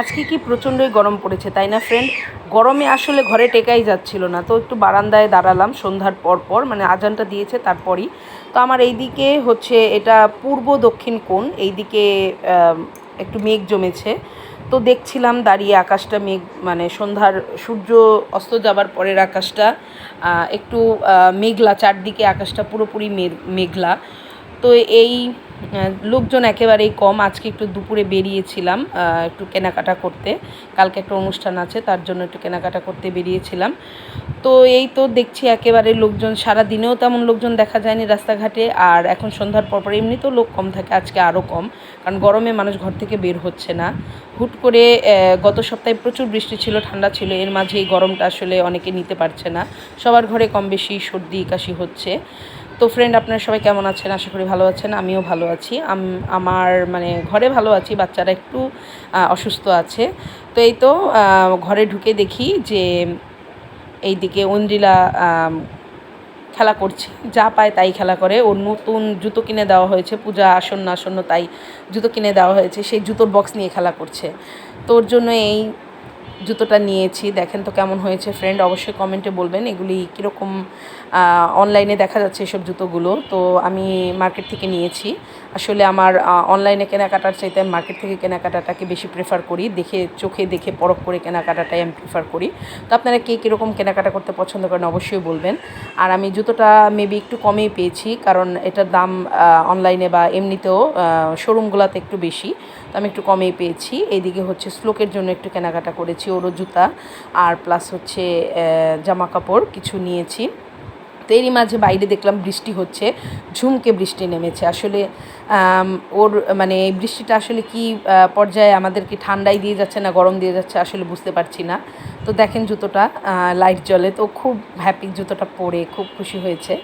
আজকে কি প্রচণ্ডই গরম পড়েছে, তাই না ফ্রেন্ড গরমে আসলে ঘরে টেকাই যাচ্ছিল না, তো একটু বারান্দায় দাঁড়ালাম সন্ধ্যার পর পর মানে আজানটা দিয়েছে তারপরই। তো আমার এইদিকে হচ্ছে এটা পূর্ব দক্ষিণ কোণ, এইদিকে একটু মেঘ জমেছে। তো দেখছিলাম দাঁড়িয়ে আকাশটা মেঘ মানে সন্ধ্যার সূর্য অস্ত যাবার পরের আকাশটা একটু মেঘলা, চারদিকে আকাশটা পুরোপুরি মেঘ মেঘলা। তো এই লোকজন একেবারেই কম। আজকে একটু দুপুরে বেরিয়েছিলাম একটু কেনাকাটা করতে। কালকে একটা অনুষ্ঠান আছে, তার জন্য একটু কেনাকাটা করতে বেরিয়েছিলাম। তো এই তো দেখছি একেবারে লোকজন সারা দিনেও তেমন লোকজন দেখা যায়নি রাস্তাঘাটে। আর এখন সন্ধ্যার পর পর এমনিতেও লোক কম থাকে, আজকে আরও কম। কারণ গরমে মানুষ ঘর থেকে বের হচ্ছে না। হুট করে গত সপ্তাহে প্রচুর বৃষ্টি ছিল, ঠান্ডা ছিল। এর মাঝে এই গরমটা আসলে অনেকে নিতে পারছে না। সবার ঘরে কম বেশি সর্দি, কাশি হচ্ছে। তো ফ্রেন্ড আপনারা সবাই কেমন আছেন? আশা করি ভালো আছেন আমিও ভালো আছি। আম- আমার মানে ঘরে ভালো আছি বাচ্চারা একটু অসুস্থ আছে। তো এই তো ঘরে ঢুকে দেখি যে এইদিকে আম, খেলা করছে। যা পায় তাই খেলা করে। ওর নতুন জুতো কিনে দেওয়া হয়েছে পূজা আসন্ন আসন্ন তাই জুতো কিনে দেওয়া হয়েছে। সেই জুতোর বক্স নিয়ে খেলা করছে। তো ওর জন্য এই জুতোটা নিয়েছি, দেখেন তো কেমন হয়েছে। ফ্রেন্ড অবশ্যই কমেন্টে বলবেন, এগুলি কীরকম অনলাইনে দেখা যাচ্ছে এসব জুতোগুলো। তো আমি মার্কেট থেকে নিয়েছি। আসলে আমার অনলাইনে কেনাকাটার চাইতে আমি মার্কেট থেকে কেনাকাটাটাকে বেশি প্রেফার করি। দেখে, চোখে দেখে পরখ করে কেনাকাটাটাই আমি প্রেফার করি। তো আপনারা কে কীরকম কেনাকাটা করতে পছন্দ করেন অবশ্যই বলবেন। আর আমি জুতোটা মেবি একটু কমেই পেয়েছি, কারণ এটার দাম অনলাইনে বা এমনিতেও শোরুমগুলোতে একটু বেশি। তো আমি একটু কমেই পেয়েছি। এইদিকে হচ্ছে শ্লোকের জন্য একটু কেনাকাটা করেছি, ওরও জুতা, আর প্লাস হচ্ছে জামা কাপড় কিছু নিয়েছি। এরই মাঝে বাইরে দেখলাম বৃষ্টি হচ্ছে, ঝুমকে বৃষ্টি নেমেছে। আসলে ওর মানে এই বৃষ্টিটা আসলে কি পর্যায়ে আমাদেরকে ঠান্ডাই দিয়ে যাচ্ছে না গরম দিয়ে যাচ্ছে আসলে বুঝতে পারছি না। তো দেখেন জুতোটা লাইট জ্বলে, তো খুব হ্যাপি জুতোটা পরে খুব খুশি হয়েছে।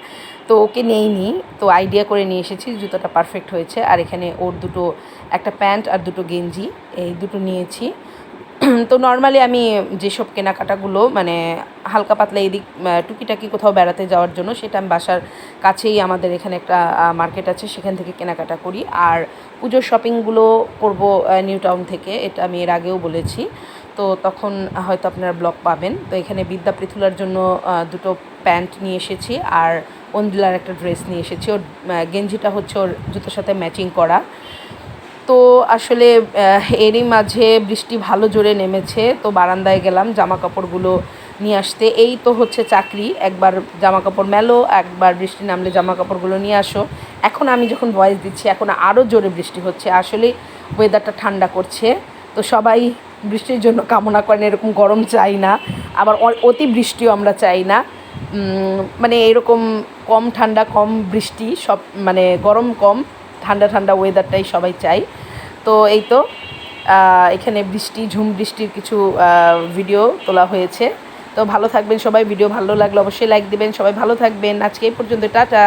তো ওকে নেইনি, তো আইডিয়া করে নিয়ে এসেছি, জুতোটা পারফেক্ট হয়েছে। আর এখানে ওর দুটো, একটা প্যান্ট আর দুটো গেঞ্জি, এই দুটো নিয়েছি। তো নর্মালি আমি যেসব কেনাকাটাগুলো মানে হালকা পাতলা এদিক টুকিটাকি কোথাও বেড়াতে যাওয়ার জন্য সেটা আমি বাসার কাছেই আমাদের এখানে একটা মার্কেট আছে, সেখান থেকে কেনাকাটা করি। আর পুজোর শপিংগুলো করব নিউ টাউন থেকে, এটা আমি এর আগেও বলেছি। তো তখন হয়তো আপনারা ব্লগ পাবেন। তো এখানে বিদ্যা পৃথুলার জন্য দুটো প্যান্ট নিয়ে এসেছি আর অন্দিলার একটা ড্রেস নিয়ে এসেছি। ওর গেঞ্জিটা হচ্ছে ওর জুতোর সাথে ম্যাচিং করা। তো আসলে এরই মাঝে বৃষ্টি ভালো জোরে নেমেছে, তো বারান্দায় গেলাম জামা কাপড়গুলো নিয়ে আসতে। এই তো হচ্ছে চাকরি, একবার জামা কাপড় মেলো, একবার বৃষ্টি নামলে জামা কাপড়গুলো নিয়ে আসো। এখন আমি যখন ভয়েস দিচ্ছি, এখন আরও জোরে বৃষ্টি হচ্ছে। আসলে ওয়েদারটা ঠান্ডা করছে, তো সবাই বৃষ্টির জন্য কামনা করেন, এরকম গরম চাই না। আবার অতি বৃষ্টিও আমরা চাই না। মানে এরকম কম ঠান্ডা, কম বৃষ্টি, সব মানে গরম কম। ঠান্ডা ঠান্ডা ওয়েদারটাই সবাই চাই তো এই তো এখানে বৃষ্টি, ঝুম বৃষ্টির কিছু ভিডিও তোলা হয়েছে। তো ভালো থাকবেন সবাই ভিডিও ভালো লাগলে অবশ্যই লাইক দেবেন। সবাই ভালো থাকবেন। আজকে এই পর্যন্ত, টাটা!